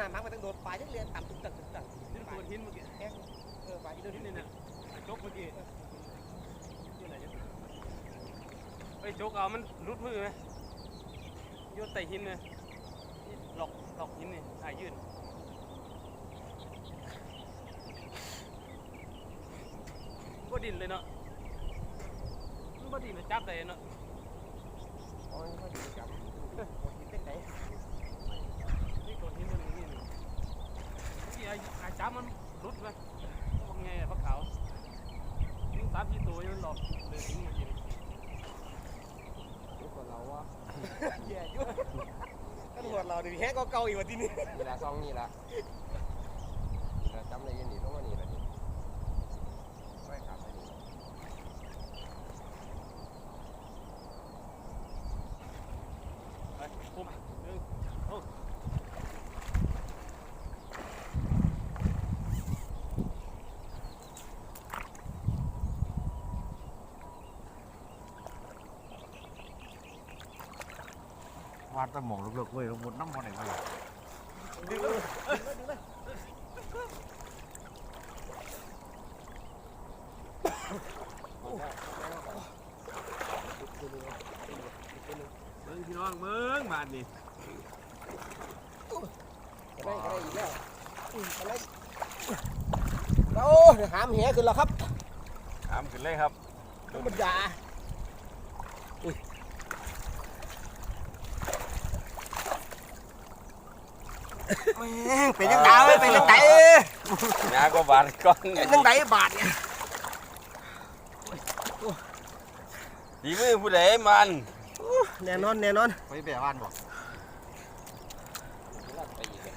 นาดมังไปตั้งโดดปลายังเรียนต่ำตึกตักตึกตักนี่ตัวหินเมื่อกี้แห้งเออปลาอีโดนี่นี่นี่เนี่ยน่ะจกเมื่อกี้ไอ้ยจกเอามันรุดมือไหมโยนใส่หินเลยหลอกหลอกหินนี่หายยืนบ่ดินเลยเนาะบ่ดินเลยจับได้เนาะอ้ยเขาดีจับหมดที่เต้นไหน นี่ตัวหินมันนี่นี่ที่ไอ้ไอ้ จับมันรุดไหมว่าไงอะพระขาวยิงสามสี่ตัวยังหลอกเลยทิ้งมากินนี่คนเราวะแย่ยุ่ตำรวจเราดิแห้งก็เก่าอีกว่าที่นี่นี่ละซองนี่ละนี่ละจำได้ยินดีต้องว่านี่ละนี่ไม่ขาดไปนี่ ไปปุ๊บหนึ่งโอ้ วา ดตะหมองเลิกๆเว้ยหมดน้ำมันไหนมาเลยดึงเลยดึงเลยเบิ้งพี่น้องเบิ้งบาทนี่ก็ได้ก็ได้อีกแล้วอืมก็ได้โอ้หามแหขึ้นแล้วครับถามขึ้นเลยครับ ธรรมดา แม่งเป็นยังไงเว้ยเป็นยังไงยาก็บาดก้อนเป็นยังไงบาทเนี่ยดีมือผู้ใดมันแน่นอนแน่นอนไปแบกบ้านบ่ไปอีกเลย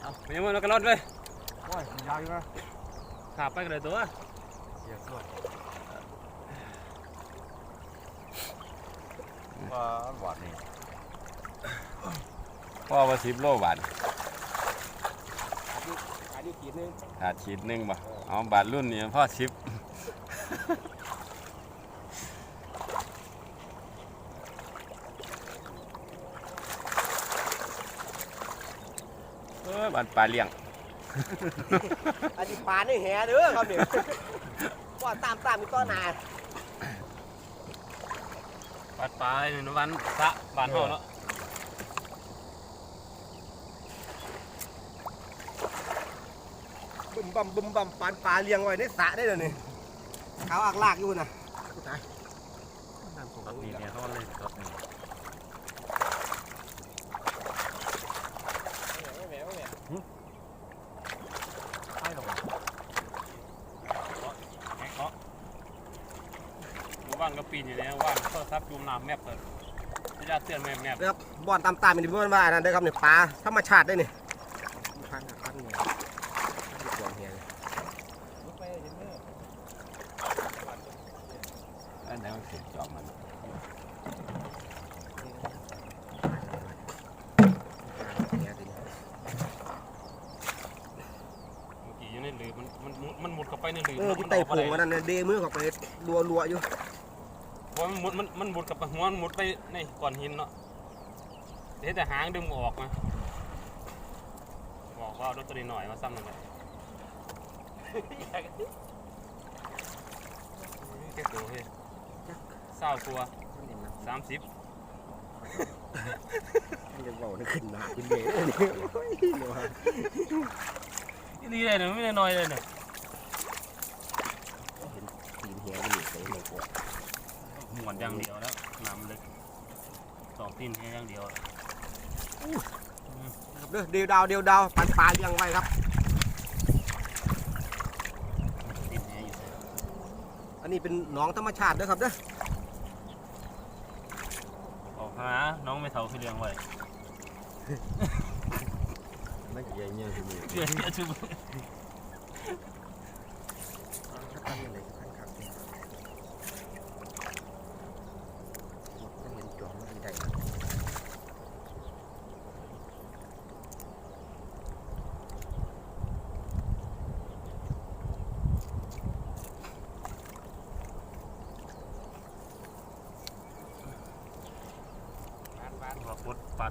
เอาไปยังไงเรากระรอดเลยโอ้ยมันยาวอยู่นะขาไปกันเลยตัวเสียส่วนว่าบาดนี่ พ่อว่าสิบโลบาทขายดีขีดนึงขาดขีดหนึ่งบ่เอาบาทรุ่นนี้พ่อสิบเออบาทปลาเลี้ยงอันนี้ปลาในแหเด้อครับเนี่ยว่าตามตามมีต้อนาปัดปลาหนึ่งวันสะบานห่อเนาะ บึมบัมบึมบัมปานปลาเลี้ยงไว้ในสระได้เลยนี่เขาอักลากอยู่นะตายนี่เนี่ยเขาเลยครับนี่ใช่หรอแหงเนาะว่างก็ปีนอยู่แล้วว่างโทรศัพท์จูมน้ำแมพเลยจะยาเตือนแมพแมพนะครับบ่อนตามตามมันบ่อนว่าอันนั้นเด้อครับเนี่ยปลาธรรมชาติได้นี่พันพันเนี่ยตัวเฮีย อันไหนมันเสียจอมมัน เมื่อกี้อยู่ในหลือมันมันมุดมันมุดเข้าไปในหลือ เออที่ไต่ผงอันนั้นเนี่ยเดมือเข้าไป รัวรัวๆอยู่เพราะมันมุดมันมันมุดกับหัวมันมุดไปในก้อนหินเนาะเดี๋ยวแต่หางดึงออกมาบอกว่าเอารถตัวนี้หน่อยมาซ้ำหน่อยแค่ตัวเฮ้ยเศร้าตัวสามสิบมันจะบอกนี่ขึ้นหนาขึ้นเบเลยนี่โอ้ยเดี๋ยวฮะนี่เลยเนี่ยไม่ได้น้อยเลยเนี่ย ตีนเฮียมันอยู่ใส่หมวกวะ หมวนอย่างเดียวแล้วน้ำลึกสองตีนแค่อย่างเดียวครับเด้อเดียวดาวเดียวดาวปันปลาเลี้ยงไว้ครับ ตีนแค่อยู่เลยอันนี้เป็นหนองธรรมชาติเด้อครับเด้อออกหาน้องไม่เท่าพี่เลี้ยงไว้นั่นใหญ่เนี่ยคือมือ เชื่อเชื่อชื่อ ตั้งยังไงตั้งครับต้องเห็นจอมมันได้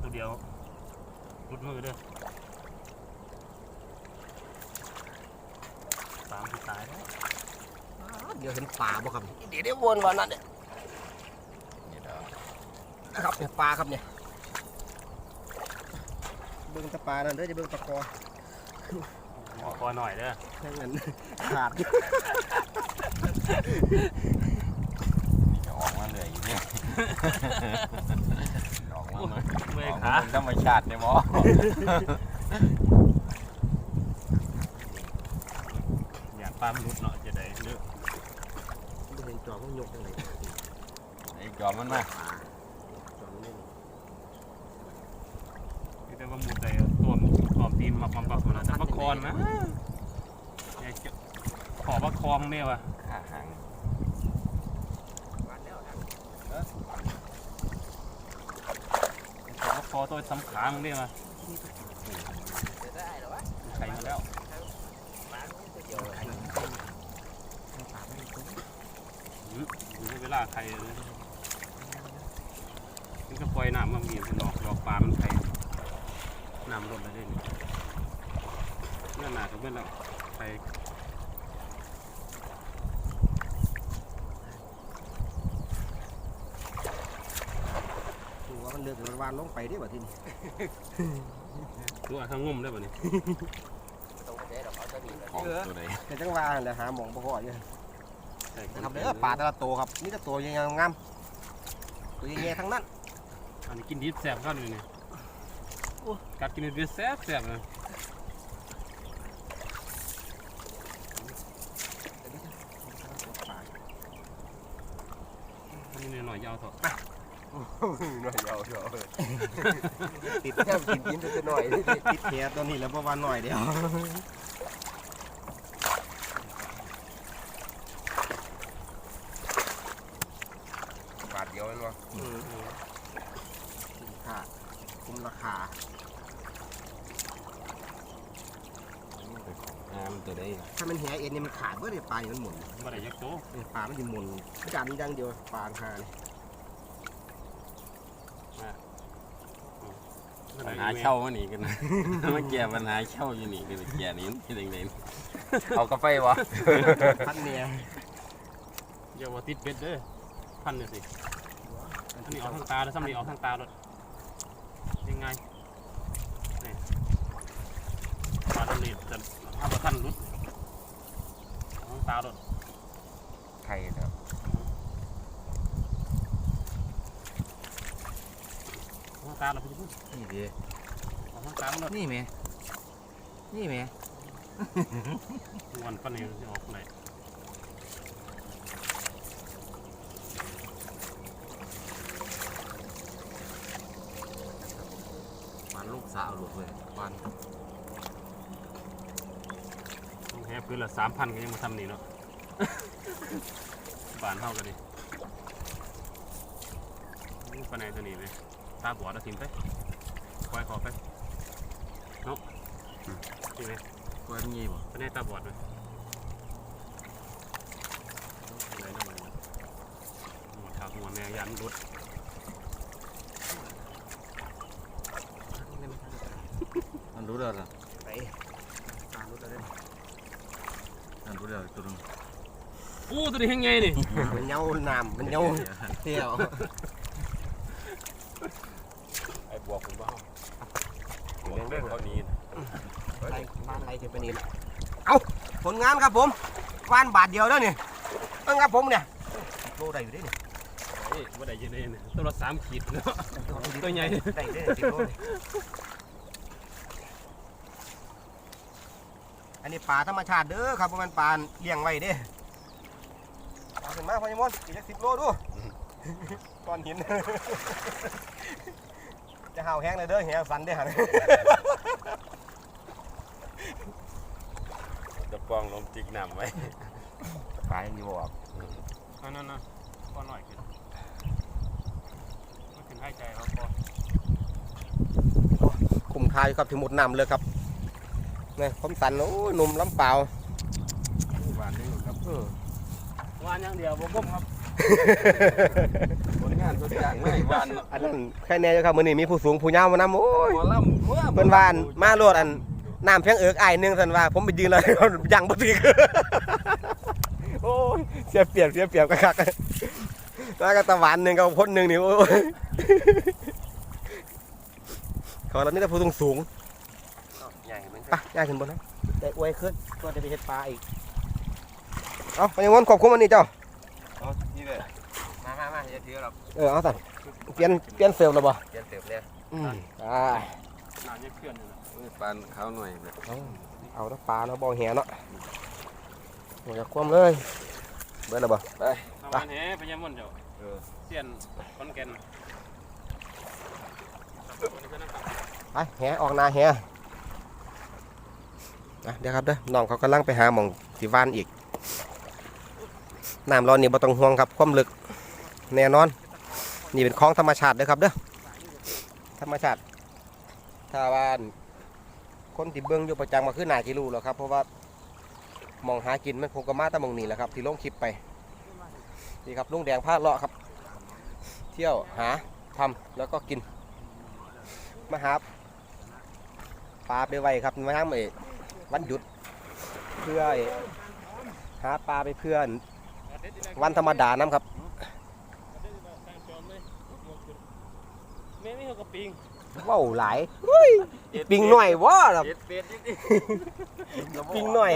ว่าพุดปลาตัวเดียวพุดดมือเด้อสามที่ตายแล้วเดี๋ยวเห็นปลาบ่ครับ เดี๋ยวเดี๋ยววนวันนั้นเนี่ยนี่เด้อนะครับเนี่ยปลาครับเนี่ยเบิ่งแตะปลานั่นเด้อจะเบิ่งตะกอขอคอหน่อยเด้อแค่นั้นขาดจะออกมาเลยอยู่เนี่ยออกมาเลย เมื่อยออกขามาเป็นธรรมชาติเนี่ยหมออยากปลามันหลุดเนาะจะได้เลือกบ่เห็นจอมันยกจังไดไอ้จอมมันมาจอมันนี่แต่ว่าหมุดใจตัวมตอมตีนมาปั๊มปั๊มนะแต่ปลาคอนนะอยากจะขอปลาคอมเนี่ยว่ะขาหางขอปลา คอตัวสำขามึงเนี่ยว่ะไข่มาแล้วอยู่ในเวลาไข่เลยนี่ก็ปล่อยน้ำมันมีมันหลอกหลอกปลามันไข่น้ำลดเลยเด้นี่นั่นน่ะก็เป็นแล้วไข่ ตัวมันเลือกมันวานลงไปเด้บ่ทีนี้ตัวทั้งงุ่มได้ป่ะนี่ของตัวใดแต่จังว่าแหละหาหมองบ่พออยู่ใส่นะครับเด้อปลาแต่ละตัวครับนี่แต่ตัวยังงามตัวใหญ่ๆทั้งนั้นอันนี้กินดิบแซ่บเข้าเลยนี่กัดกินดิบแซ่บแซ่บเลยอันนี้หน่อยยาวเถอะ หน่อยยาวเดียวติดแค่กินกินตัวหน่อยติดแค่ตัวนี้แล้วประมาณหน่อยเดียวบาทเดียวเองวะคุ้มค่าคุ้มราคางามตัวใดถ้ามันแหเอ็นนี่มันขาดเมื่อเดี๋ยวปลาอยู่มันหมุนบ่ได้ยักโตเนี่ยปลามันจะหมุนจานนี้ดังเดียวปลาหาเนี่ย ปัญหา เช่ามาหนีกันนะมาแก้ปัญหาเช่าอยู่นี่กันแก้นี้ที่ไหนๆเอากาแฟวะพันเนี่ยอย่าว่าติดเบ็ดเด้อพันเนี่ยสิอันนี้ออกทางตาแล้วซ้ำนี่ออกทางตาเลยยังไงนี่ปลาตัวนี้จะถ้าว่าท่านรุดออกทางตาเลยไข่ครับออกทางตาเราไปพูดนี่ดิออก ทางตามันเลยนี่แม่นี่แม่วันปันนี้จะออกไหนปานลูกสาวลูกเลยปานต้องแฮพื้นละสามพันก็ยังมาทำนี่เนาะบานเท่ากันดิปันไหนตัวนี้เลยตาบอดแล้วทิมไปปล่อยขอไปเนาะจ ริงไหมปานงี้บ่ปันไหนตาบอดเลยอะไรนะมันหัวขาวหัวแมวยันรถมันรู้แล้วล่ะไปปลาลุดอะไรมันรู้แล้วตัวนึงโอ้ตัวนี้ยังไงนี่มันเหนียวน้ำมันเหนียวเที่ยว ไอ้บวกผมบ้าเรื่องเรื่องเขานี้ ไรบ้านไรจะเป็นนี่เอาผลงานครับผมวานบาทเดียวแล้วนี่เอ้งครับผมเนี่ยโลได้อยู่ดิเนี่ยเฮ้ยว่าได้ยังไงเนี่ยตัวละสามขีดเนาะตัวใหญ่ได้ได้สิบโลเลยอันนี้ปลาธรรมชาติเด้อครับบ่แมันปลาเลี้ยงไว้เด้เอาขึ้นมาพอยมอนอีกสักสิบโลดูก้อนหิน จะห่าวแห้งเลยเด้อเหี่ยสันเด้อหัน จะ ปองลมจิกน้ำไว้ปลาอย่างนี้บอกนั่นนั่นนั่นพอหน่อยขึ้นไม่ถึงให้ใจเขาพอคุ้มค่าอยู่ครับถึงหมดน้ำเลยครับนี่ผมสันโอ้ยหนุ่มลำเปล่าหวานนี่ครับเออวานอย่างเดียวบ่บ่มครับผลงานทุกอย่างไม่หวานอันนั้นแค่แน่เจ้าครับมื้อนี้มีผู้สูงผู้ยาวมานำโอ้ยหมอลำเมื่อเพิ่นว่าอันมาโลดอัน น้ำเพียงเอิกอ้ายหนึงซั่นว่า ผมไปยืนเลยยังบ่ถึกโอ้ยเสียเปรียบเสียเปรียบคักๆแล้วก็ตะหวานหนึงกับพ้นหนึงนี่โอ้ยขอเรามีแต่ผู้สูงสูงใหญ่เหมือนๆกันไปย่างขึ้นบนนะได้อวยขึ้นก็จะไปเฮ็ดปลาอีกเอาไปยังวนขอบคุณอันนี้เจ้าเอานี่เลยมามามาอย่าถือหรอกเออเอาสั่นเปลี่ยนเปลี่ยนเซลล์แล้วบ่เปลี่ยนเติบเนี่ยอืมอ่าหนาเนี่ยเพื่อนเลยนะ ปานเขาหน่อยแบบเอาเอาแน้ปลาเนาะบ่อแหเนาะโอ้ยจะคว่ำเลยเบิดแล้วบ่ทำงานแห่พญามนเจ้าเออเสียนคอนแก่นไปแหออกนาแหนะเดี๋ยวครับเด้อน้องเขากำลังไปหาหม่องสิว่านอีกน้ำร้อนนี่บ่ต้องห่วงครับความลึกแน่นอน นี่เป็นของธรรมชาติเด้อครับเด้อธรรมชาติถ้าว่า คนที่เบิ่งอยู่ประจำก็คือน่าสิรู้แหล้วครับ เพราะว่าหมองหากินมันคงก็มาแต่หมองนี้แหละครับ ที่ลงคลิปไปนี่ครับลุงแดงพาเลาะครับ เที่ยวหาทำแล้วก็กินมาหาปลาไปไว้ครับมาทำไอ้วันหยุดเพื่อไอ้หาปลาไปเพื่อน วันธรรมดาน้ำครับแม่ไม่เอากระปิงว้าวหลายเฮ้ย ปิงหน่อยว้าล่ะเป็ดเป็ดนี่ดิปิงหน่อย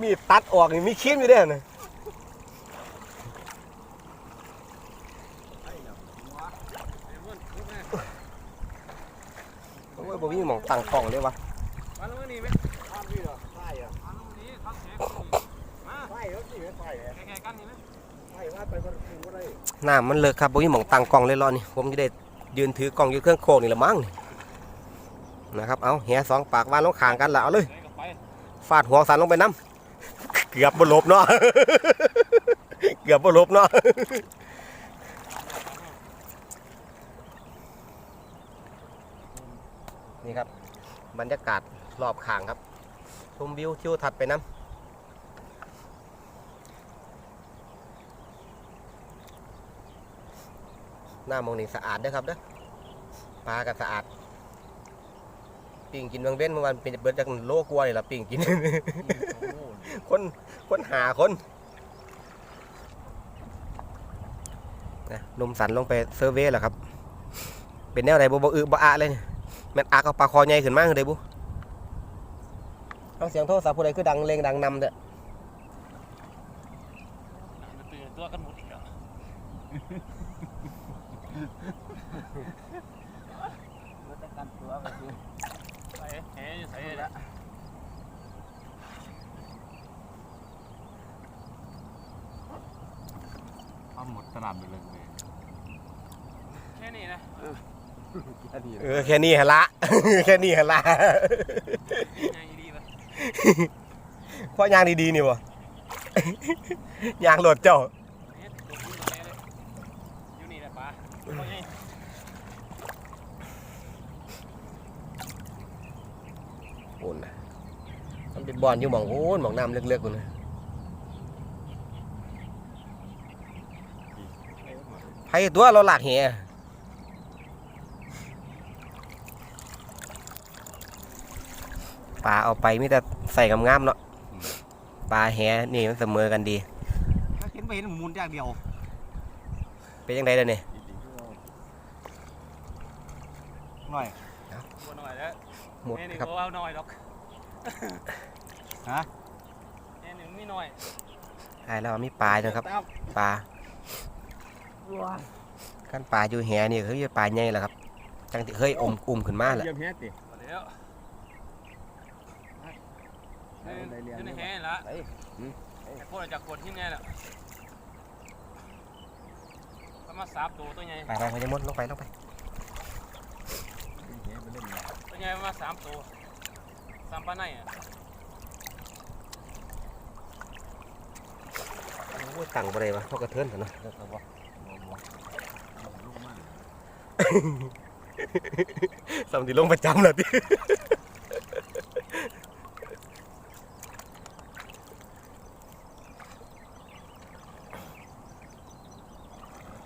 มีดตัดออกนี่มีเขี้ยมอยู่เด้อนะโอ้ยบ่มีหมองตั้งกล้องเลยวะมาแล้วนี่ไหมข้ามพี่เหรอใช่อะมาแล้วนี่เขาแข่งมาใช่แล้วสิไม่ใช่อะแข่งกันนี่ไหมใช่ว่าไปคนอื่นก็ได้น้ำมันเลิกครับบ่มีหมองตั้งกล้องเลยรอนี่ผมจะได้ยืนถือกล้องอยู่เครื่องโคกนี่ละมั้งนี่ นะครับ เอาแหสองปากวานลงขางกันละเอาเลยฟาดหัวสันลงไปน้ำเกือบบหลบเนาะเกือบบหลบเนาะนี่ครับ บรรยากาศรอบข้างครับชมวิวทิวทัศน์ไปน้ำหน้ามองนี่สะอาดเด้อครับเด้อปลาก็สะอาด ปิ่งกินเบางเว้นเมื่อวานเป็นเบิดจากโลกลัวเลยล่ะปิ่งกิน คนคนหาคนนะหนุ่มสันลงไปเซอร์เวย์แล้วครับ เป็นแนวไหนบ่บ่อึบ่อะเลยนี่แม่นอักเอาปลาคอใหญ่ขึ้นมาคือได้บุเอาเสียงโทรศัพท์ผู้ใดคือดังเลงดังนำเด้อตื่นตัวกันหมดอีกแล้วมันจะกันตัวไปสิ ใส่แห่อยู่ใส่ละ เอาหมดส นามไปเลยเลยแค่นี้นะอันนี้เออแค่นี้หนละ แค่นี้หนละยังดีไปเพราะยางดีๆนี่บ่ยางโหลดเจ้าเนี่ยตกอยู่ตรงนี้เลยอยู่นี่แหละปลาเขาไงโอนนะมันเป็นบอลอยู่หมองโอนหมองน้ำเลือกๆกูนะ ไผตัวเราหลากแหปลาเอาไปมีแต่ใส่งามๆเนาะปลาแหนี่มันเสมอกันดีถ้าเห็นไปเห็นหมุนอย่างเดียว เป็นยังไงเด้อเนี่ยหน่อยบัวหน่อยแล้วหมดแม่นี่ครับบัวเอาหน่อยหรอกฮะแม่นี่ไม่หน่อยใช่แล้วมีปลาจังครับปลา ขั้นปลาอยู่แหนี่คือปลาใหญ่แหละครับจังที่เคยอมอุ้มขึ้นมาแหละเยี่ยมแฮะติเอาแล้วอยู่ในแห่ละไอ้พวกเราจะกดที่ไงล่ะก็มาสาบตัวตัวใหญ่ไปไปพญามดลงไปลงไปตัวใหญ่มาสามตัวสามปลาในอะโอ้ยตังบ่ได้วะเขากระเทินกันเนาะ สำที่ลงประจำเลยที่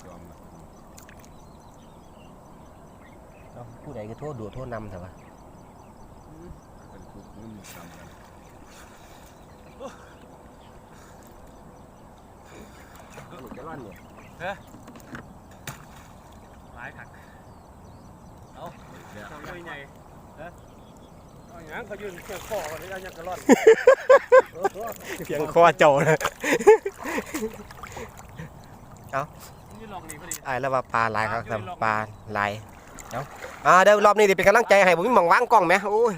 จอมละผู้ใดก็โทษดูโทษนำแต่ว่าเปุ๊บมันมีซ้ำกันนี่จะร่อนเนี่ยหลายถักเดี๋ยวทำได้ไงฮะเอาอย่างเขายืนเชือกคอกันเลยเอาอย่างกระล่อนเพียงคอเจ้านะนี่ลองนี่พอดี ไอ้แล้วว่าปลาหลายครับครับปลาหลายเนาะอ่าเดี๋ยวรอบนี้เดี๋ยวเป็นกำลังใจให้ผมมีหมองวางกล้องไหมโอ้ย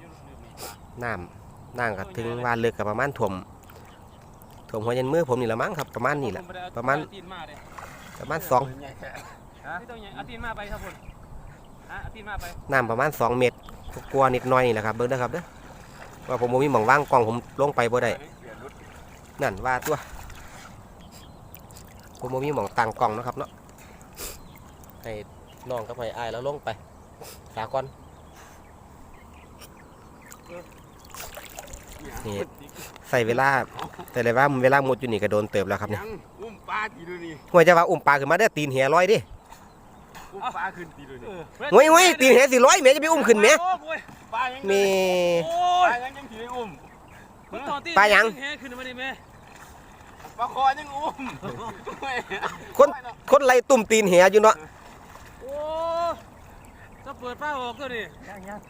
ยืนลืมนี่ปลาน้ำ น้ำก็ถึงว่าเลือกกับประมาณถ่วมถ่วมหัวยันมือผมนี่ละมั้งครับประมาณนี้แหละผไได้เอประมาณตีนมาเลยประมาณสองไม่ต้องใหญ่เอาตีนมาไปครับคุณฮะเอาตีนมาไปน้ำประมาณสองเมตรกลัวาๆนิดหน่อยนี่แหละครับเบิ่งเด้อครับเด้อว่าผมบ่มีหมองวางกล้องผมลงไปบ่ได้เปลี่ยนรถนั่นว่าตัวผมบ่มีหมองตั้งกล้องเนาะครับเนาะให้น้องกับให้อายแล้วลงไปสาก่อน นี่ใส่เวลา แต่เลยว่าเวลาหมดอยู่นี่ก็โดนเติบแล้วครับเนี่ยยังอุ้มปลาตีดูนี่ห่วยจะว่าอุ้มปลาขึ้นมาได้อตีนเหียลอยดิอุ้มปลาขึ้นตีดูนี่ห่วยห่วยตีนเหียสิลอยแหม่จะไปอุ้มขึ้นแหม่โอ้ยปลายังมีโอ้ปยลายังยังถืออุ้มมันต่อตีนปลายังแห้ขึ้นมาดิแม่ปลาคอยังอุ้มคนคนไล่ตุ่มตีนเหียอยู่เนาะโอ้จะเปิดฟ้าออกก็ดิยังยัง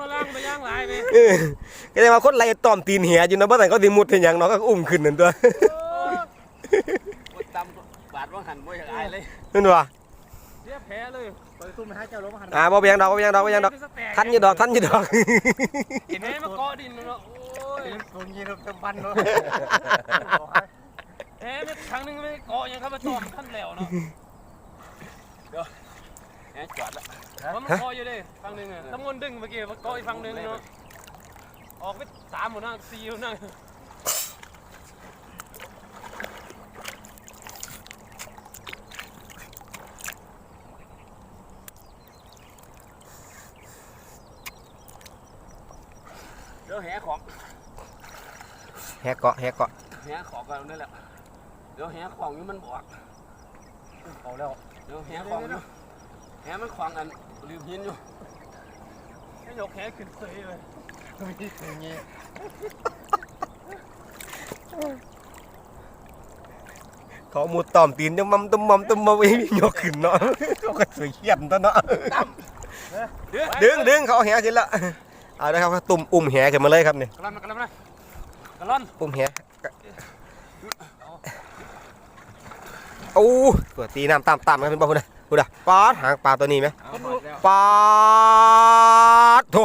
มาล่างไปย่างหลายไปเออก็เลยว่าคนไล่ตอมตีนเหียอยู่เนาะบ่แต่นก็สิมุดเห็นหยังเนาะก็อุ้มขึ้นนั่นตัวปวดตำบาดว่าหันบ่อยากอายเลยนั่นว่ะเสียแผลเลยเปิดตุ้มไปให้เจ้าลงมาหันอ่าบ่เป็นหยังดอกบ่เป็นหยังดอกบ่เป็นหยังดอกทันอยู่ดอกทันอยู่ดอก เห็นไหมมาเกาะดินเนาะโอ้ยตุ้มยีนเต็มพันเนาะแหมไม่ครั้งหนึงไม่เกาะยังครับมาตอมท่านแล้วเนาะแหม จอดละมันเกาะอยู่เลยฝั่งหนึงอะตำมนดึงเมื่อกี้มาเกาะอีกฝั่งหนึงเนาะ ออกไปสามหมดนะสี่หมดนะเดี๋ยวแหของแฮกเกาะแฮกเกาะแหของกันนั่นแหละ เดี๋ยวแหของอยู่มันบอกเอาแล้ว เดี๋ยวแหของอยู่ แหมันขวางอันลืมหินอยู่ให้ยกแขนขึ้นเสยเลยมีตุ้มยีเขามุดตอมตีนจังมัมตุ้มมัมตุ้มมัมไอ้ยกขึ้นเนาะเขาก็สวยเขียนตัวเนาะดึงดึงเขาเอาแหขึ้นละเอาละครับตุ่มอุ้มแหขึ้นมาเลยครับนี่กระล่อนกระล่อนนะกระล่อนอุ้มแหโอ้ตัวตีน้ำตามตามกันเป็นบ่พุ่นนะ พุ่นนะปอดหางปลาตัวนี้ไหมเอาหมดแล้วปอดโถ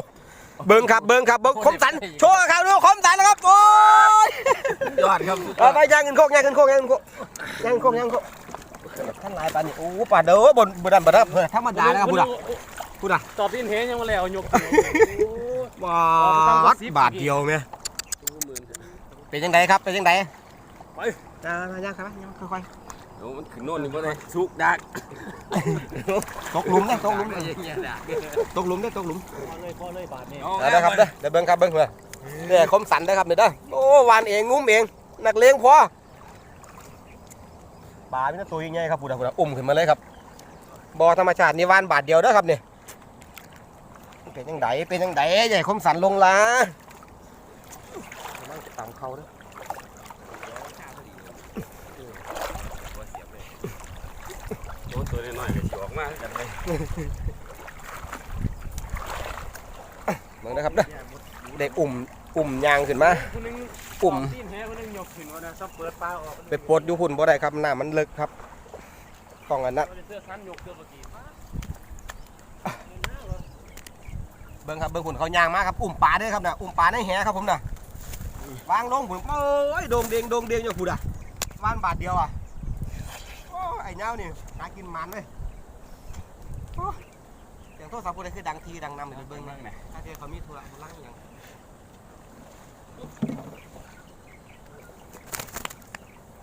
เบิ้งครับเบิ้งครับเบิ้งคมสันโชว์ครับดูคมสันนะครับโอ้ยยอดครับเอาไปย่างเงินโคกย่างเงินโคกย่างเงินโคกย่างเงินโคกย่างเงินโคกท่านหลายปลานี่โอ้ปลาเด้อบนบนดันบนดันเพื่อธรรมดานะครับพุ่นนะพูดอะตอบดินเห็นยังมาแล้วยกขึ้นบาทบาทเดียวไหมเป็นยังไงครับเป็นยังไงไปอ่ามาย่างครับย่างค่อยเดี๋ยวมันขึ้นโน่นนี่บ่ได้สุกดักๆตกหลุมได้ตกหลุมดักอย่างเงี้ยดักตกหลุมได้ตกหลุมพอเลยพอเลยบาทนี่เอาเอาเด้อครับเด้อเดี๋ยวเบิ้งครับเบิ้งเลยเด้อคมสันเด้อครับเด้อเด้อโอ้วานเองงุ้มเองนักเลงพอปลาเป็นตัวใหญ่ๆครับพูดอะพูดอะอุ้มขึ้นมาเลยครับบ่อธรรมชาตินี่วานบาทเดียวเด้อครับนี่เป็นยังไงเป็นยังไงใหญ่คมสันลงละตามเขาเด้อ โดนตัวน้อยๆก็สิออก มากันเลยเบิ่งนะครับเด้อได้อุ่มอุ่มยางขึ้นมาอุ่มตีนแหคนนึงยกขึ้นว่านเปิดปลาออกไปปลดอยู่หุ่นบ่ได้ครับหน้ำมันลึกครับต้องอันนั้นเสื้อสั้นยกเสื้อเมื่อกี้เบิ่งครับเบิ่งหุ่นเขายางมากครับ อุ่มปลาด้วยครับนะอุ่มปลาในแหครับผมนะวางลงผมโอ้ยโดงเดงโดงเดงอยู่พูด่ะวานบาทเดียวอะโอ้ไอ้เน่านี่หากินมันเลย เสียงโทรศัพท์พูดได้คือดังทีดังนำเลยเบิ่งมาถ้าเจอเขามีธุระธุระอหย่าง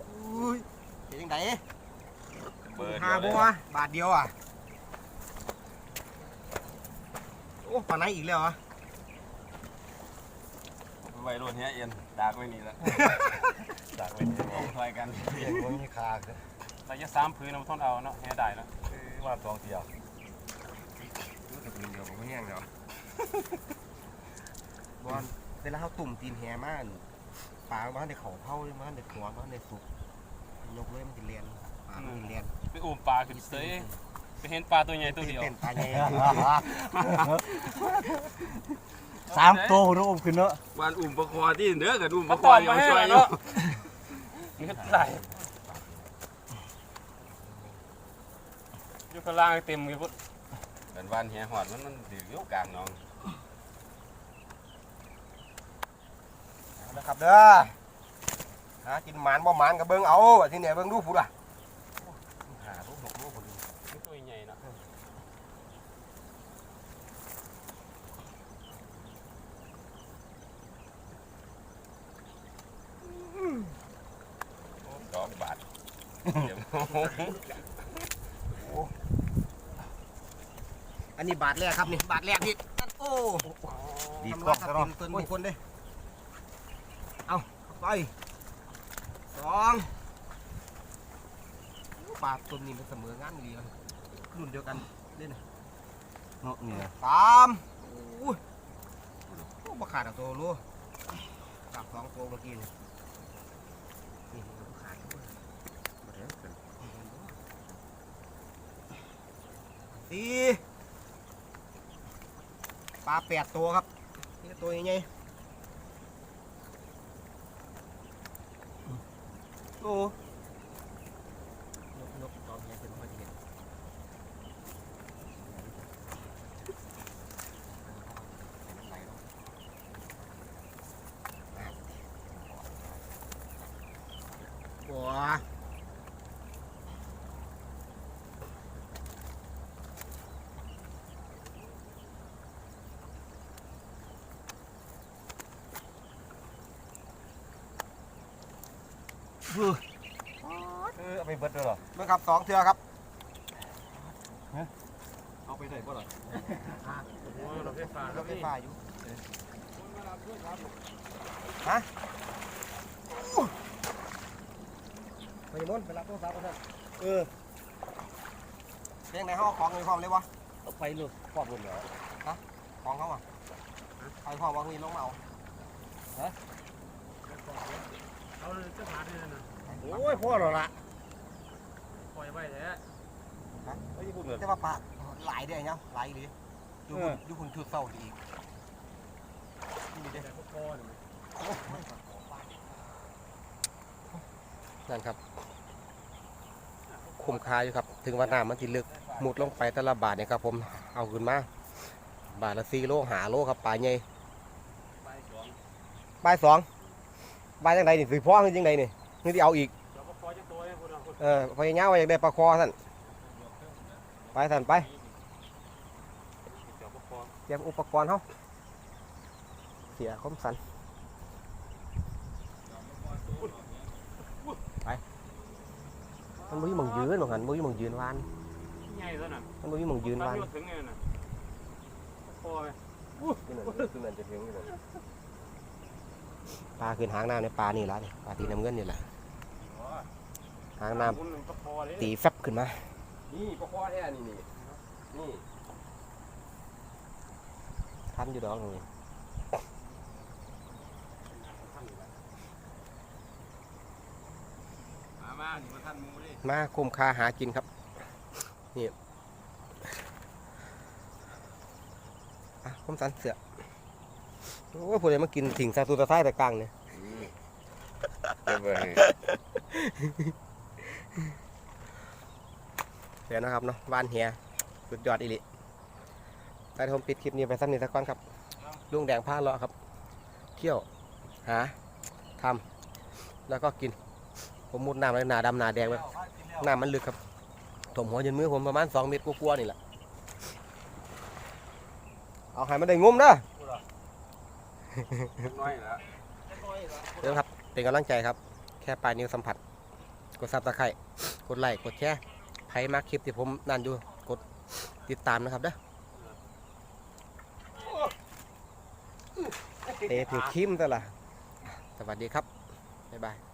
อุ้ยเป็นยังไงเบิดหาบัวบาทเดียวอะโอ้ปลาไหนอีกแล้วเหรอะโอ้ไว้รถเนี้ยเอ็นดากไว้นี่ละจากไปเนี่ยต้องคอยกันเพียงว่ามีคาคือระยะสามพื้นเอาทนเอาเนาะแห่ได้เนาะว่าสองเที่ยว รู้สึกเดียวผมไม่แห้งเดี๋ยวบอลเวลาเขาตุ่มตีนแหมากปลามันในเขาเผามันในหัวมันในสุกยกเลยมันจะเลียนปลามันเลียนไปอุ้มปลาขึ้นเสยไปเห็นปลาตัวใหญ่ตัวเดียวเต้นปลาใหญ่สามตัวนู้มขึ้นเนาะวานอุ่มประคอที่เด้อกับอุ่มปมาระคตออนอยู่มาให้ช่วยอยู่เนาะนี่ก็ไหลอยู่ข้างล่างเต็มเลยพุท ธเป็นวานเฮียหอดมันมันถืออยู่กลางหน้องนะครับเด้อหากินหมานบ่หมานกับเบิ้งเอาที่เนี่ยเบิ้งดูผู้ล่ะหาลูกหกลูกคนนี้นี่ตัวใหญ่เนาะสองบาทเดี๋ยว อันนี้บาทแรกครับนี่บาทแรกนี่โอ้ดีทำกล้ลาองยซะครับเนาะเตือนทุกคนเลยเอาไปสองปลาตัวนี้มันเสมองานดีเลยรุ่นเดียวกันเล่นเนาะนี่สามอุ้ยโอ้มาขาดเอาตัวรู้จับสองตัวเมื่อกี้นี่นี่มันก็ขาดด้วยสี่ ปลาแปดตัวครับ นี่ตัวใหญ่โอ้ยกยกตอนนี้เป็นพอดีเห็น บัว เออเออเอาไปเบิดด้วยเหรอเมื่อครับสองเทือครับเอาไปได้บ่ล่ะโอ้ยเราไฟฟ้ารถไฟฟ้าอยู่ฮะไปมนไปรับโทรศัพท์กันเถอะเออเรียงไหนเขาเอาของเลยพร้อมเลยวะเอาไปเลยครอบหมดแล้วของเขาอะไปพร้อมวางนี่ลงมาเอา เอาเลยจะหาได้เลยนะโอ้ยพ่อหรอละปล่อยไว้แท้ไอ้ญี่ปุ่นเหรอแต่ว่าปลาหลายเด้อเนี่ยหลายดีอยู่เอคุอณอยู่คุณชุดเศร้าอีกนี่เด้อแต่พวกคอเนี่ยนั่นครับ คุ้มค่าอยู่ครับ ถึงว่าน้ำมันติลึกมุดลงไปแต่ละบาทเนี่ยครับ ผมเอาขึ้นมาบาทละสี่โลหาโลครับปลาใหญ่ใบสองบายสอง บายจังไดนี่สิพ่อคือจังไดนี่นี่ที่เอาอีกเดี๋ยวพวกคอจะตัวให้พุทธพุทธเออพยายามว่าอยากได้ปลาคอสั่นไปสั่นไปเดี๋ยวพวกคอเตรียมอุปกรณ์เขาเสียคมสันไปมันบ่มีหมองยืนหรอกหันบ่มีหมองยืนวานใหญ่ตัวนั้นมันบ่มีหมองยืนวานถึงไงน่ะพอไหมขึ้นนั่นขึ้นนั่นจะถึงอยู่เลย ปลาขึ้นหางน้ำในปลานี่ละนี่ปลาตีน้ำเงินนี่แหละหางน้คุณก็พอเลยำตีแฟบขึ้นมา นี่ประคอแท้นี่นี่นี่ทันอยู่ดอกนี่มามานี่มาท่านหมูดิมาคุ้มค่าหากินครับนี่อะคมสันเสือ โอ้ยผู้ใดมากินถิงซาตูตะไคร้แต่กลางเนี่ยเก็บไว้เดี๋ยวนะครับเนาะวานเฮียสุดยอดอีหลิไปผมปิดคลิปนี้ไปสักนิดสักก้อนครับ ลุงแดงพาเลาะครับ เที่ยว หาทำแล้วก็กิน ผมมุดน้ำเลยหนาดำหนาแดงเลยน้ำมันลึกครับถมหัวจนมือผมประมาณ2เมตรกว่าๆนี่แหละเอาให้มันได้งุ้มเด้อ น้อยแล้วเรื่องครับ เป็นกำลังใจครับ แค่ปลายนิ้วสัมผัส กดซับตะไคร่กดไลค์ กดแชร์ใครมาคลิปที่ผมนั่นอยู่ กดติดตามนะครับเด้อเตะถือคิมตัวละสวัสดีครับ บ๊ายบาย